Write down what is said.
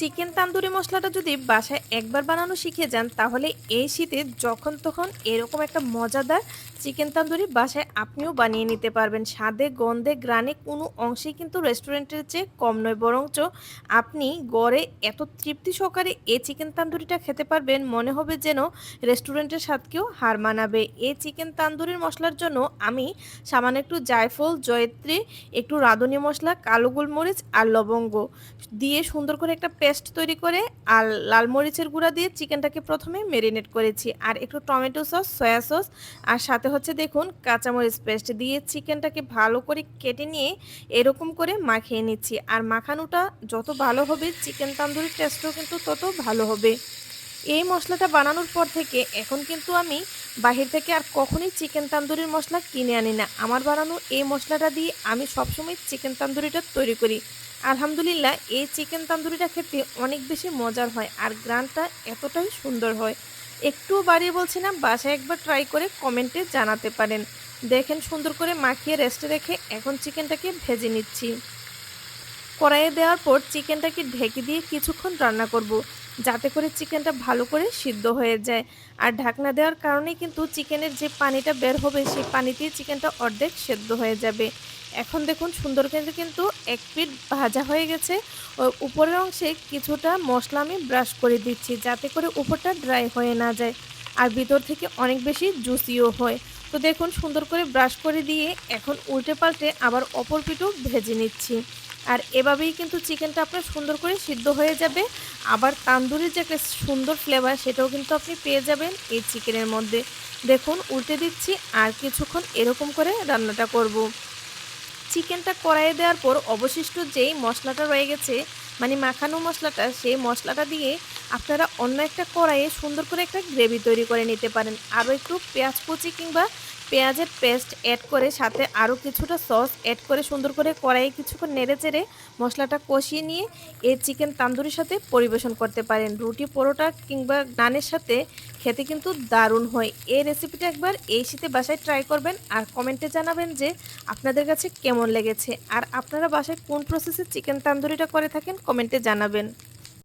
Chicken tandoori মশলাটা যদি বাসায় একবার বানানো শিখে যান, তাহলে এই শীতে যখন তখন এরকম একটা মজাদার চিকেন তান্দুরি বাসায় আপনিও বানিয়ে নিতে পারবেন। স্বাদে, গন্ধে গ্রানে কোনো অংশেই কিন্তু রেস্টুরেন্টের চেয়ে কম নয়, বরঞ্চ আপনি গড়ে এত তৃপ্তি সহকারে এই চিকেন তান্দুরিটা খেতে পারবেন, মনে হবে যেন রেস্টুরেন্টের স্বাদকেও হার মানাবে। এই চিকেন তান্দুরির মশলার জন্য আমি সামান্য একটু জায়ফল, জয়ত্রী, একটু রাঁধুনি মশলা, কালো গোলমরিচ আর লবঙ্গ দিয়ে সুন্দর করে একটা পেস্ট তৈরি করে আর লাল মরিচের গুঁড়া দিয়ে চিকেনটাকে প্রথমে মেরিনেট করেছি। আর একটু টমেটো সস, সয়া সস আর সাথে হচ্ছে দেখুন কাঁচামরিচ পেস্ট দিয়ে চিকেনটাকে ভালো করে কেটে নিয়ে এরকম করে মাখিয়ে নিচ্ছি। আর মাখানোটা যত ভালো হবে চিকেন তান্দুরির টেস্টও কিন্তু তত ভালো হবে। এই মশলাটা বানানোর পর থেকে এখন কিন্তু আমি বাহির থেকে আর কখনোই চিকেন তান্দুরির মশলা কিনে আনি না। আমার বানানো এই মশলাটা দিয়ে আমি সবসময় চিকেন তান্দুরিটা তৈরি করি। আলহামদুলিল্লাহ, এই চিকেন তান্দুরিটা খেতে অনেক বেশি মজার হয় আর গ্রানটা এতটাই সুন্দর হয়। একটুও বাড়িয়ে বলছি না, বাসায় একবার ট্রাই করে কমেন্টে জানাতে পারেন। দেখেন সুন্দর করে মাখিয়ে রেস্টে রেখে এখন চিকেনটাকে ভেজে নিচ্ছি। কড়াইয়ে দেওয়ার পর চিকেনটাকে ঢেকে দিয়ে কিছুক্ষণ রান্না করব। যাতে করে চিকেনটা ভালো করে সিদ্ধ হয়ে যায়। আর ঢাকনা দেওয়ার কারণে কিন্তু চিকেনের যে পানিটা বের হবে, সেই পানিতেই চিকেনটা অর্ধেক সেদ্ধ হয়ে যাবে। এখন দেখুন সুন্দর করে কিন্তু এক পিঠ ভাজা হয়ে গেছে। উপরের অংশে কিছুটা মশলা আমি ব্রাশ করে দিচ্ছি, যাতে করে উপরটা ড্রাই হয়ে না যায় আর ভিতর থেকে অনেক বেশি জুসিও হয়। তো দেখুন সুন্দর করে ব্রাশ করে দিয়ে এখন উল্টে পাল্টে আবার অপর পিঠও ভেজে নিচ্ছি। আর এভাবেই কিন্তু চিকেনটা আপনার সুন্দর করে সিদ্ধ হয়ে যাবে। আবার তান্দুরির যে একটা সুন্দর ফ্লেভার সেটাও কিন্তু আপনি পেয়ে যাবেন এই চিকেনের মধ্যে। দেখুন, উল্টে দিচ্ছি আর কিছুক্ষণ এরকম করে রান্নাটা করব। চিকেনটা কড়াইয়ে দেওয়ার পর অবশিষ্ট যেই মশলাটা রয়ে গেছে মানে মাখানো মশলাটা, সেই মশলাটা দিয়ে আপনারা অন্য একটা কড়াইয়ে সুন্দর করে একটা গ্রেভি তৈরি করে নিতে পারেন। আরও একটু পেঁয়াজ কুচি কিংবা পেঁয়াজের পেস্ট অ্যাড করে সাথে আরও কিছুটা সস অ্যাড করে সুন্দর করে কড়াইয়ে কিছুক্ষণ নেড়ে চেড়ে মশলাটা কষিয়ে নিয়ে এই চিকেন তান্দুরির সাথে পরিবেশন করতে পারেন। রুটি, পরোটা কিংবা নানের সাথে খেতে কিন্তু দারুণ হয়। এই রেসিপিটা একবার এই শীতে বাসায় ট্রাই করবেন আর কমেন্টে জানাবেন যে আপনাদের কাছে কেমন লেগেছে। আর আপনারা বাসায় কোন প্রসেসে চিকেন তান্দুরিটা করে থাকেন কমেন্টে জানাবেন।